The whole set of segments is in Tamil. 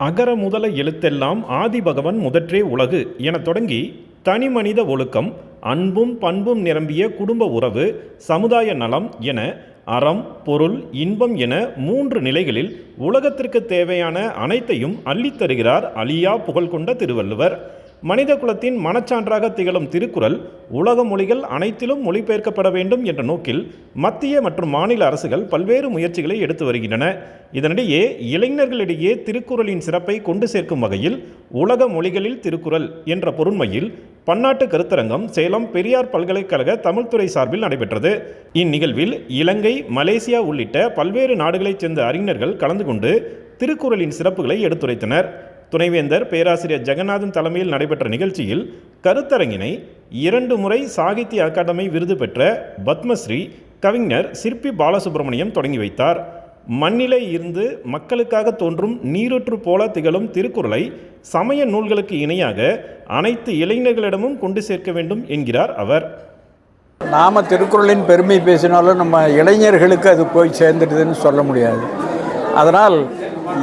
அகர முதல எழுத்தெல்லாம் ஆதிபகவன் முதற்றே உலகு எனத் தொடங்கி தனிமனித ஒழுக்கம் அன்பும் பண்பும் நிரம்பிய குடும்ப உறவு சமுதாய நலம் என அறம் பொருள் இன்பம் என மூன்று நிலைகளில் உலகத்திற்கு தேவையான அனைத்தையும் அள்ளித் தருகிறார் அலியா புகழ் கொண்ட திருவள்ளுவர். மனித குலத்தின் மனச்சான்றாக திகழும் திருக்குறள் உலக மொழிகள் அனைத்திலும் மொழிபெயர்க்கப்பட வேண்டும் என்ற நோக்கில் மத்திய மற்றும் மாநில அரசுகள் பல்வேறு முயற்சிகளை எடுத்து வருகின்றன. இதனிடையே இளைஞர்களிடையே திருக்குறளின் சிறப்பை கொண்டு சேர்க்கும் வகையில் உலக மொழிகளில் திருக்குறள் என்ற பொருண்மையில் பன்னாட்டு கருத்தரங்கம் சேலம் பெரியார் பல்கலைக்கழக தமிழ்துறை சார்பில் நடைபெற்றது. இந்நிகழ்வில் இலங்கை மலேசியா உள்ளிட்ட பல்வேறு நாடுகளைச் சேர்ந்த அறிஞர்கள் கலந்து கொண்டு திருக்குறளின் சிறப்புகளை எடுத்துரைத்தனர். துணைவேந்தர் பேராசிரியர் ஜெகநாதன் தலைமையில் நடைபெற்ற நிகழ்ச்சியில் கருத்தரங்கினை இரண்டு முறை சாகித்ய அகாடமி விருது பெற்ற பத்மஸ்ரீ கவிஞர் சிற்பி பாலசுப்ரமணியம் தொடங்கி வைத்தார். மண்ணிலே இருந்து மக்களுக்காக தோன்றும் நீரூற்று போல திகழும் திருக்குறளை சமய நூல்களுக்கு இணையாக அனைத்து இளைஞர்களிடமும் கொண்டு சேர்க்க வேண்டும் என்கிறார் அவர். நாம் திருக்குறளின் பெருமை பேசினாலும் நம்ம இளைஞர்களுக்கு அது போய் சேர்ந்துடுதுன்னு சொல்ல முடியாது. அதனால்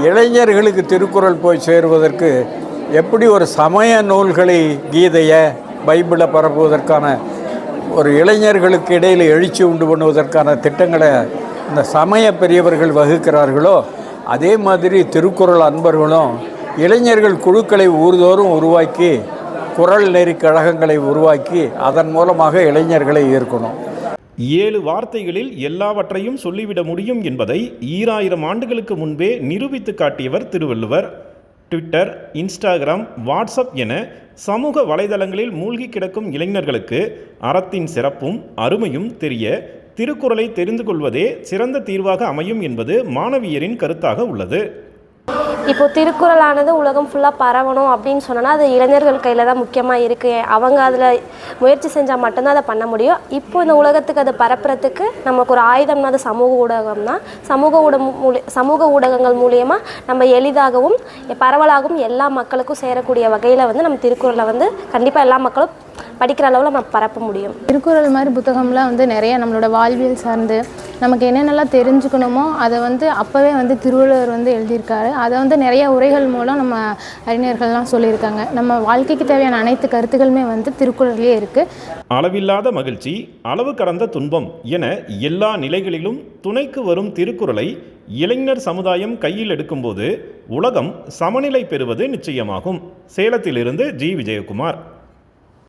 இளைஞர்களுக்கு திருக்குறள் போய் சேருவதற்கு எப்படி ஒரு சமய நூல்களை கீதையை பைபிளை பரப்புவதற்கான ஒரு இளைஞர்களுக்கு இடையில் எழுச்சி உண்டு பண்ணுவதற்கான திட்டங்களை இந்த சமய பெரியவர்கள் வகுக்கிறார்களோ அதே மாதிரி திருக்குறள் அன்பர்களும் இளைஞர்கள் குழுக்களை ஊர்தோறும் உருவாக்கி குரல் நெறி கழகங்களை உருவாக்கி அதன் மூலமாக இளைஞர்களை ஈர்க்கணும். ஏழு வார்த்தைகளில் எல்லாவற்றையும் சொல்லிவிட முடியும் என்பதை ஈராயிரம் ஆண்டுகளுக்கு முன்பே நிரூபித்து காட்டியவர் திருவள்ளுவர். ட்விட்டர் இன்ஸ்டாகிராம் வாட்ஸ்அப் என சமூக வலைதளங்களில் மூழ்கி கிடக்கும் இளைஞர்களுக்கு அறத்தின் சிறப்பும் அருமையும் தெரிய திருக்குறளை தெரிந்து கொள்வதே சிறந்த தீர்வாக அமையும் என்பது மாணவியரின் கருத்தாக உள்ளது. இப்போ திருக்குறளானது உலகம் ஃபுல்லாக பரவணும் அப்படின்னு சொன்னோன்னா அது இளைஞர்கள் கையில் தான் முக்கியமாக இருக்குது அவங்க அதில் முயற்சி செஞ்சால் மட்டும்தான் அதை பண்ண முடியும். இப்போ இந்த உலகத்துக்கு அதை பரப்புறதுக்கு நமக்கு ஒரு ஆயுதம்னா அது சமூக ஊடகம் தான் சமூக ஊடகம் மூலி சமூக ஊடகங்கள் மூலியமாக நம்ம எளிதாகவும் பரவலாகவும் எல்லா மக்களுக்கும் சேரக்கூடிய வகையில் வந்து நம்ம திருக்குறளை வந்து கண்டிப்பாக எல்லா மக்களும் படிக்கிற அளவில் நம்ம பரப்ப முடியும். திருக்குறள் மாதிரி புத்தகம்லாம் வந்து நிறைய நம்மளோட வாழ்வியல் சார்ந்து நமக்கு என்னென்னலாம் தெரிஞ்சுக்கணுமோ அதை வந்து அப்போவே வந்து திருவள்ளுவர் வந்து எழுதியிருக்காரு. அதை வந்து நிறைய உரைகள் மூலம் நம்ம அறிஞர்கள்லாம் சொல்லியிருக்காங்க. நம்ம வாழ்க்கைக்கு தேவையான அனைத்து கருத்துக்களுமே வந்து திருக்குறள்லேயே இருக்குது அளவில்லாத மகிழ்ச்சி அளவு கடந்த துன்பம் என எல்லா நிலைகளிலும் துணைக்கு வரும் திருக்குறளை இளைஞர் சமுதாயம் கையில் எடுக்கும்போது உலகம் சமநிலை பெறுவது நிச்சயமாகும். சேலத்திலிருந்து ஜி. விஜயகுமார்.